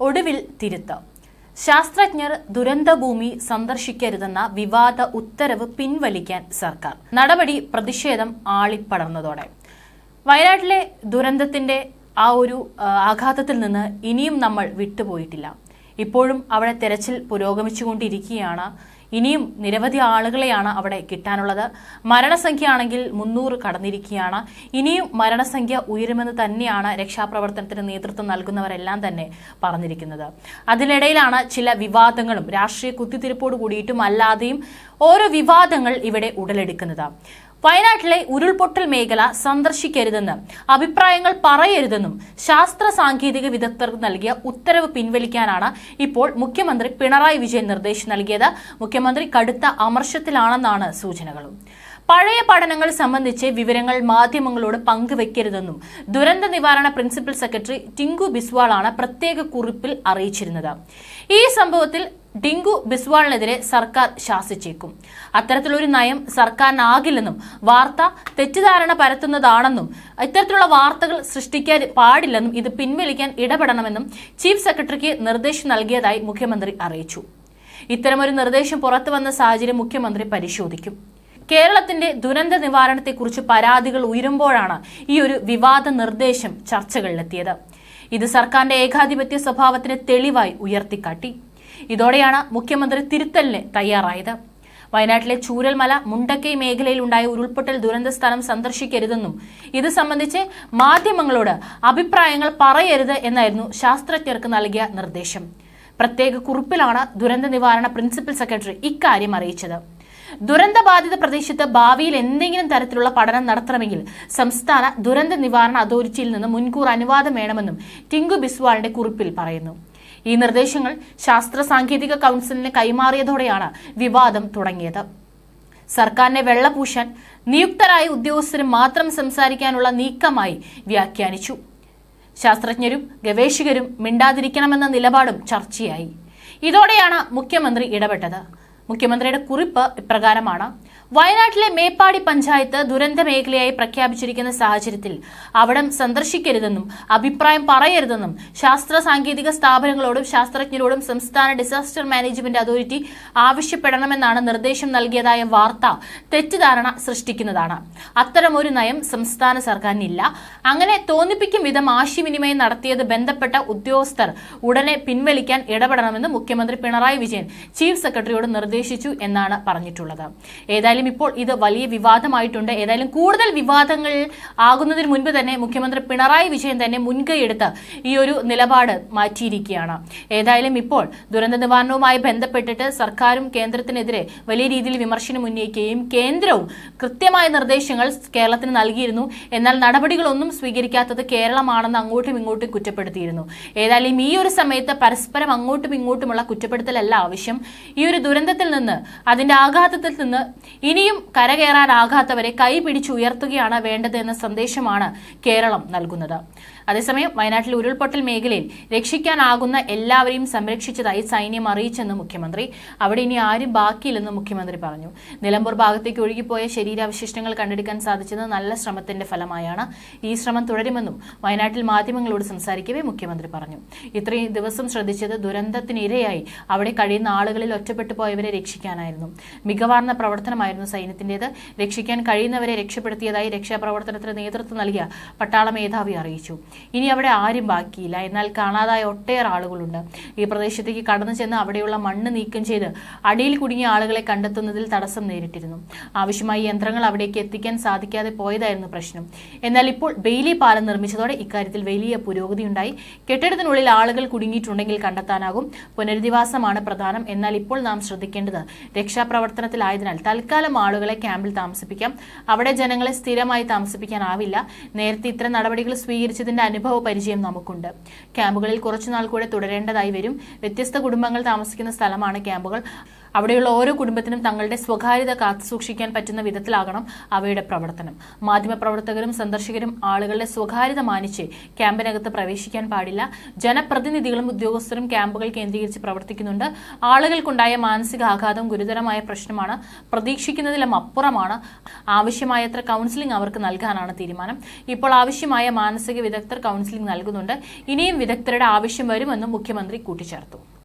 ഒടുവിൽ തിരുത്ത്. ശാസ്ത്രജ്ഞർ ദുരന്തഭൂമി സന്ദർശിക്കരുതെന്ന വിവാദ ഉത്തരവ് പിൻവലിക്കാൻ സർക്കാർ. നടപടി പ്രതിഷേധം ആളിപ്പടർന്നതോടെ. വയനാട്ടിലെ ദുരന്തത്തിന്റെ ആ ഒരു ആഘാതത്തിൽ നിന്ന് ഇനിയും നമ്മൾ വിട്ടുപോയിട്ടില്ല. ഇപ്പോഴും അവിടെ തെരച്ചിൽ പുരോഗമിച്ചുകൊണ്ടിരിക്കുകയാണ്. ഇനിയും നിരവധി ആളുകളെയാണ് അവിടെ കിട്ടാനുള്ളത്. മരണസംഖ്യ ആണെങ്കിൽ മുന്നൂറ് കടന്നിരിക്കുകയാണ്. ഇനിയും മരണസംഖ്യ ഉയരുമെന്ന് തന്നെയാണ് രക്ഷാപ്രവർത്തനത്തിന് നേതൃത്വം നൽകുന്നവരെല്ലാം തന്നെ പറഞ്ഞിരിക്കുന്നത്. അതിനിടയിലാണ് ചില വിവാദങ്ങളും. രാഷ്ട്രീയ കുത്തിത്തിരിപ്പോട് കൂടിയിട്ടും അല്ലാതെയും ഓരോ വിവാദങ്ങൾ ഇവിടെ ഉടലെടുക്കുന്നത്. വയനാട്ടിലെ ഉരുൾപൊട്ടൽ മേഖല സന്ദർശിക്കരുതെന്ന് അഭിപ്രായങ്ങൾ പറയരുതെന്നും ശാസ്ത്ര സാങ്കേതിക വിദഗ്ധർ നൽകിയ ഉത്തരവ് പിൻവലിക്കാനാണ് ഇപ്പോൾ മുഖ്യമന്ത്രി പിണറായി വിജയൻ നിർദ്ദേശം നൽകിയത്. മുഖ്യമന്ത്രി കടുത്ത അമർഷത്തിലാണെന്നാണ് സൂചനകളും. പഴയ പഠനങ്ങൾ സംബന്ധിച്ച് വിവരങ്ങൾ മാധ്യമങ്ങളോട് പങ്കുവെക്കരുതെന്നും ദുരന്ത നിവാരണ പ്രിൻസിപ്പൽ സെക്രട്ടറി ടിങ്കു ബിസ്വാളാണ് പ്രത്യേക കുറിപ്പിൽ അറിയിച്ചിരുന്നത്. ഈ സംഭവത്തിൽ ഡിങ്കു ബിസ്വാളിനെതിരെ സർക്കാർ ശാസിച്ചേക്കും. അത്തരത്തിലൊരു നയം സർക്കാരിനാകില്ലെന്നും വാർത്ത തെറ്റിദ്ധാരണ പരത്തുന്നതാണെന്നും ഇത്തരത്തിലുള്ള വാർത്തകൾ സൃഷ്ടിക്കാൻ പാടില്ലെന്നും ഇത് പിൻവലിക്കാൻ ഇടപെടണമെന്നും ചീഫ് സെക്രട്ടറിക്ക് നിർദ്ദേശം നൽകിയതായി മുഖ്യമന്ത്രി അറിയിച്ചു. ഇത്തരമൊരു നിർദ്ദേശം പുറത്തു വന്ന സാഹചര്യം മുഖ്യമന്ത്രി പരിശോധിക്കും. കേരളത്തിന്റെ ദുരന്ത നിവാരണത്തെക്കുറിച്ച് പരാതികൾ ഉയരുമ്പോഴാണ് ഈ ഒരു വിവാദ നിർദ്ദേശം ചർച്ചകളിലെത്തിയത്. ഇത് സർക്കാരിന്റെ ഏകാധിപത്യ സ്വഭാവത്തിന് തെളിവായി ഉയർത്തിക്കാട്ടി. ഇതോടെയാണ് മുഖ്യമന്ത്രി തിരുത്തലിന് തയ്യാറായത്. വയനാട്ടിലെ ചൂരൽമല മുണ്ടക്കൈ മേഖലയിൽ ഉണ്ടായ ഉരുൾപൊട്ടൽ ദുരന്ത സ്ഥലം സന്ദർശിക്കരുതെന്നും ഇത് സംബന്ധിച്ച് മാധ്യമങ്ങളോട് അഭിപ്രായങ്ങൾ പറയരുത് എന്നായിരുന്നു ശാസ്ത്രജ്ഞർക്ക് നൽകിയ നിർദ്ദേശം. പ്രത്യേക കുറിപ്പിലാണ് ദുരന്ത നിവാരണ പ്രിൻസിപ്പൽ സെക്രട്ടറി ഇക്കാര്യം അറിയിച്ചത്. ദുരന്തബാധിത പ്രദേശത്ത് ഭാവിയിൽ എന്തെങ്കിലും തരത്തിലുള്ള പഠനം നടത്തണമെങ്കിൽ സംസ്ഥാന ദുരന്ത നിവാരണ അതോറിറ്റിയിൽ നിന്ന് മുൻകൂർ അനുവാദം വേണമെന്നും ടിങ്കു ബിസ്വാളിന്റെ കുറിപ്പിൽ പറയുന്നു. ഈ നിർദ്ദേശങ്ങൾ ശാസ്ത്ര സാങ്കേതിക കൗൺസിലിന് കൈമാറിയതോടെയാണ് വിവാദം തുടങ്ങിയത്. സർക്കാരിനെ വെള്ളപൂശാൻ നിയുക്തരായ ഉദ്യോഗസ്ഥരും മാത്രം സംസാരിക്കാനുള്ള നീക്കമായി വ്യാഖ്യാനിച്ചു. ശാസ്ത്രജ്ഞരും ഗവേഷകരും മിണ്ടാതിരിക്കണമെന്ന നിലപാടും ചർച്ചയായി. ഇതോടെയാണ് മുഖ്യമന്ത്രി ഇടപെട്ടത്. മുഖ്യമന്ത്രിയുടെ കുറിപ്പ് ഇപ്രകാരമാണ്. വയനാട്ടിലെ മേപ്പാടി പഞ്ചായത്ത് ദുരന്ത മേഖലയായി പ്രഖ്യാപിച്ചിരിക്കുന്ന സാഹചര്യത്തിൽ അവിടം സന്ദർശിക്കരുതെന്നും അഭിപ്രായം പറയരുതെന്നും ശാസ്ത്ര സാങ്കേതിക സ്ഥാപനങ്ങളോടും ശാസ്ത്രജ്ഞരോടും സംസ്ഥാന ഡിസാസ്റ്റർ മാനേജ്മെന്റ് അതോറിറ്റി ആവശ്യപ്പെടണമെന്നാണ് നിർദ്ദേശം നൽകിയതായ വാർത്ത തെറ്റിദ്ധാരണ സൃഷ്ടിക്കുന്നതാണ്. അത്തരമൊരു നയം സംസ്ഥാന സർക്കാരിനില്ല. അങ്ങനെ തോന്നിപ്പിക്കും വിധം ആശയവിനിമയം നടത്തിയത് ബന്ധപ്പെട്ട ഉദ്യോഗസ്ഥർ ഉടനെ പിൻവലിക്കാൻ ഇടപെടണമെന്ന് മുഖ്യമന്ത്രി പിണറായി വിജയൻ ചീഫ് സെക്രട്ടറിയോട് നിർദ്ദേശിച്ചു എന്നാണ് പറഞ്ഞിട്ടുള്ളത്. ഏതായാലും ഇപ്പോൾ ഇത് വലിയ വിവാദമായിട്ടുണ്ട്. ഏതായാലും കൂടുതൽ വിവാദങ്ങൾ ആകുന്നതിന് മുൻപ് തന്നെ മുഖ്യമന്ത്രി പിണറായി വിജയൻ തന്നെ മുൻകൈയെടുത്ത് ഈ ഒരു നിലപാട് മാറ്റിയിരിക്കുകയാണ്. ഏതായാലും ഇപ്പോൾ ദുരന്ത നിവാരണവുമായി ബന്ധപ്പെട്ടിട്ട് സർക്കാരും കേന്ദ്രത്തിനെതിരെ വലിയ രീതിയിൽ വിമർശനം ഉന്നയിക്കുകയും കേന്ദ്രവും കൃത്യമായ നിർദ്ദേശങ്ങൾ കേരളത്തിന് നൽകിയിരുന്നു. എന്നാൽ നടപടികളൊന്നും സ്വീകരിക്കാത്തത് കേരളമാണെന്ന് അങ്ങോട്ടും ഇങ്ങോട്ടും കുറ്റപ്പെടുത്തിയിരുന്നു. ഏതായാലും ഈ ഒരു സമയത്ത് പരസ്പരം അങ്ങോട്ടും ഇങ്ങോട്ടുമുള്ള കുറ്റപ്പെടുത്തലല്ല ആവശ്യം. ഈ ഒരു ദുരന്തത്തിൽ നിന്ന് അതിന്റെ ആഘാതത്തിൽ നിന്ന് ഇനിയും കരകയറാനാകാത്തവരെ കൈ പിടിച്ചുയർത്തുകയാണ് വേണ്ടത് എന്ന സന്ദേശമാണ് കേരളം നൽകുന്നത്. അതേസമയം വയനാട്ടിൽ ഉരുൾപൊട്ടൽ മേഖലയിൽ രക്ഷിക്കാനാകുന്ന എല്ലാവരെയും സംരക്ഷിച്ചതായി സൈന്യം അറിയിച്ചെന്ന് മുഖ്യമന്ത്രി. അവിടെ ഇനി ആരും ബാക്കിയില്ലെന്ന് മുഖ്യമന്ത്രി പറഞ്ഞു. നിലമ്പൂർ ഭാഗത്തേക്ക് ഒഴുകിപ്പോയ ശരീരാവശിഷ്ടങ്ങൾ കണ്ടെടുക്കാൻ സാധിച്ചത് നല്ല ശ്രമത്തിന്റെ ഫലമായാണ്. ഈ ശ്രമം തുടരുമെന്നും വയനാട്ടിൽ മാധ്യമങ്ങളോട് സംസാരിക്കവേ മുഖ്യമന്ത്രി പറഞ്ഞു. ഇത്രയും ദിവസം ശ്രദ്ധിച്ചത് ദുരന്തത്തിനിരയായി അവിടെ കഴിയുന്ന ആളുകളിൽ ഒറ്റപ്പെട്ടു പോയവരെ രക്ഷിക്കാനായിരുന്നു. മികവാർന്ന പ്രവർത്തനമായിരുന്നു സൈന്യത്തിന്റേത്. രക്ഷിക്കാൻ കഴിയുന്നവരെ രക്ഷപ്പെടുത്തിയതായി രക്ഷാപ്രവർത്തനത്തിന് നേതൃത്വം നൽകിയ പട്ടാള മേധാവി അറിയിച്ചു. ഇനി അവിടെ ആരും ബാക്കിയില്ല. എന്നാൽ കാണാതായ ഒട്ടേറെ ആളുകളുണ്ട്. ഈ പ്രദേശത്തേക്ക് കടന്നു ചെന്ന് അവിടെയുള്ള മണ്ണ് നീക്കം ചെയ്ത് അടിയിൽ കുടുങ്ങിയ ആളുകളെ കണ്ടെത്തുന്നതിൽ തടസ്സം നേരിട്ടിരുന്നു. ആവശ്യമായി യന്ത്രങ്ങൾ അവിടേക്ക് എത്തിക്കാൻ സാധിക്കാതെ പോയതായിരുന്നു പ്രശ്നം. എന്നാൽ ഇപ്പോൾ ബെയിലി പാലം നിർമ്മിച്ചതോടെ ഇക്കാര്യത്തിൽ വലിയ പുരോഗതിയുണ്ടായി കെട്ടിടത്തിനുള്ളിൽ ആളുകൾ കുടുങ്ങിയിട്ടുണ്ടെങ്കിൽ കണ്ടെത്താനാകും. പുനരധിവാസമാണ് പ്രധാനം. എന്നാൽ ഇപ്പോൾ നാം ശ്രദ്ധിക്കേണ്ടത് രക്ഷാപ്രവർത്തനത്തിലായതിനാൽ തൽക്കാലം ആളുകളെ ക്യാമ്പിൽ താമസിപ്പിക്കാം. അവിടെ ജനങ്ങളെ സ്ഥിരമായി താമസിപ്പിക്കാനാവില്ല. നേരത്തെ ഇത്തരം നടപടികൾ സ്വീകരിച്ചതിന്റെ അനുഭവ പരിചയം നമുക്കുണ്ട്. ക്യാമ്പുകളിൽ കുറച്ചുനാൾ കൂടെ തുടരേണ്ടതായി വരും. വ്യത്യസ്ത കുടുംബങ്ങൾ താമസിക്കുന്ന സ്ഥലമാണ് ക്യാമ്പുകൾ. അവിടെയുള്ള ഓരോ കുടുംബത്തിനും തങ്ങളുടെ സ്വകാര്യത കാത്തുസൂക്ഷിക്കാൻ പറ്റുന്ന വിധത്തിലാകണം അവയുടെ പ്രവർത്തനം. മാധ്യമപ്രവർത്തകരും സന്ദർശകരും ആളുകളുടെ സ്വകാര്യത മാനിച്ച് ക്യാമ്പിനകത്ത് പ്രവേശിക്കാൻ പാടില്ല. ജനപ്രതിനിധികളും ഉദ്യോഗസ്ഥരും ക്യാമ്പുകൾ കേന്ദ്രീകരിച്ച് പ്രവർത്തിക്കുന്നുണ്ട്. ആളുകൾക്കുണ്ടായ മാനസിക ആഘാതം ഗുരുതരമായ പ്രശ്നമാണ്. പ്രതീക്ഷിക്കുന്നതിലും അപ്പുറമാണ്. ആവശ്യമായത്ര കൗൺസിലിംഗ് അവർക്ക് നൽകാനാണ് തീരുമാനം. ഇപ്പോൾ ആവശ്യമായ മാനസിക വിദഗ്ധർ കൗൺസിലിംഗ് നൽകുന്നുണ്ട്. ഇനിയും വിദഗ്ധരുടെ ആവശ്യം വരുമെന്നും മുഖ്യമന്ത്രി കൂട്ടിച്ചേർത്തു.